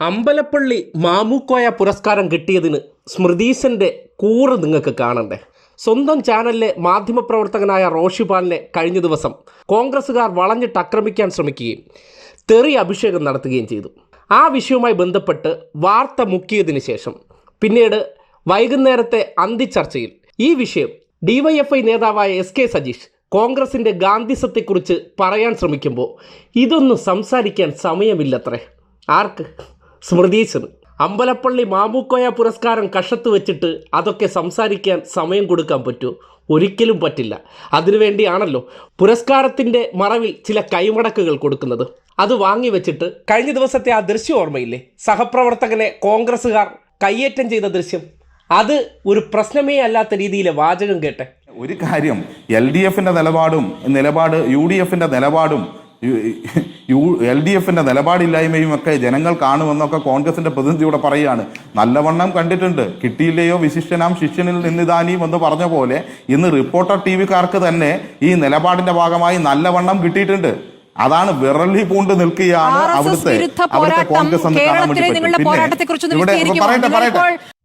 അമ്പലപ്പള്ളി മാമുക്കോയ പുരസ്കാരം കിട്ടിയതിന് സ്മൃതീശന്റെ കൂറ് നിങ്ങൾക്ക് കാണണ്ടേ. സ്വന്തം ചാനലിലെ മാധ്യമപ്രവർത്തകനായ റോഷിപാലിനെ കഴിഞ്ഞ ദിവസം കോൺഗ്രസ്സുകാർ വളഞ്ഞിട്ട് ആക്രമിക്കാൻ ശ്രമിക്കുകയും തെറി അഭിഷേകം നടത്തുകയും ചെയ്തു. ആ വിഷയവുമായി ബന്ധപ്പെട്ട് വാർത്ത മുക്കിയതിന് ശേഷം പിന്നീട് വൈകുന്നേരത്തെ അന്തിച്ചർച്ചയിൽ ഈ വിഷയം ഡിവൈഎഫ്ഐ നേതാവായ എസ് കെ സജീഷ് കോൺഗ്രസിന്റെ ഗാന്ധിസത്തെക്കുറിച്ച് പറയാൻ ശ്രമിക്കുമ്പോൾ ഇതൊന്നും സംസാരിക്കാൻ സമയമില്ലത്രേ. ആർക്ക്? സ്മൃതീശന് അമ്പലപ്പള്ളി മാമുക്കോയ പുരസ്കാരം കഷത്ത് വെച്ചിട്ട് അതൊക്കെ സംസാരിക്കാൻ സമയം കൊടുക്കാൻ പറ്റുമോ ഒരിക്കലും പറ്റില്ല. അതിനുവേണ്ടിയാണല്ലോ പുരസ്കാരത്തിന്റെ മറവിൽ ചില കൈമടക്കുകൾ കൊടുക്കുന്നത്. അത് വാങ്ങി വെച്ചിട്ട് കഴിഞ്ഞ ദിവസത്തെ ആ ദൃശ്യം ഓർമ്മയില്ലേ? സഹപ്രവർത്തകനെ കോൺഗ്രസ്സുകാർ കയ്യേറ്റം ചെയ്ത ദൃശ്യം. അത് ഒരു പ്രശ്നമേ അല്ലാത്ത രീതിയിലെ വാചകം കേട്ടെ. ഒരു കാര്യം എൽ ഡി എഫിന്റെ നിലപാടും നിലപാട് യു ഡി എഫിന്റെ നിലപാടും യു എൽ ഡി എഫിന്റെ നിലപാടില്ലായ്മയും ഒക്കെ ജനങ്ങൾ കാണുമെന്നൊക്കെ കോൺഗ്രസിന്റെ പ്രതിനിധിയോടെ പറയുകയാണ് നല്ലവണ്ണം കണ്ടിട്ടുണ്ട് കിട്ടിയില്ലയോ വിശിഷ്ടനാം ശിഷ്യനിൽ നിന്നിതാനിയും എന്ന് പറഞ്ഞ പോലെ ഇന്ന് റിപ്പോർട്ടർ ടി വിക്കാർക്ക് തന്നെ ഈ നിലപാടിന്റെ ഭാഗമായി നല്ലവണ്ണം കിട്ടിയിട്ടുണ്ട് അതാണ് വിറലി പൂണ്ട് നിൽക്കുകയാണ് അവിടുത്തെ അവിടുത്തെ കോൺഗ്രസ് എന്ന് കാണാൻ വേണ്ടി പറ്റും. നിങ്ങളുടെ പിന്നെ പോരാട്ടത്തെക്കുറിച്ച് ഒന്ന് ഇവിടെ വിശദീകരിക്കുമോ? പറയട്ടെ പറയട്ടെ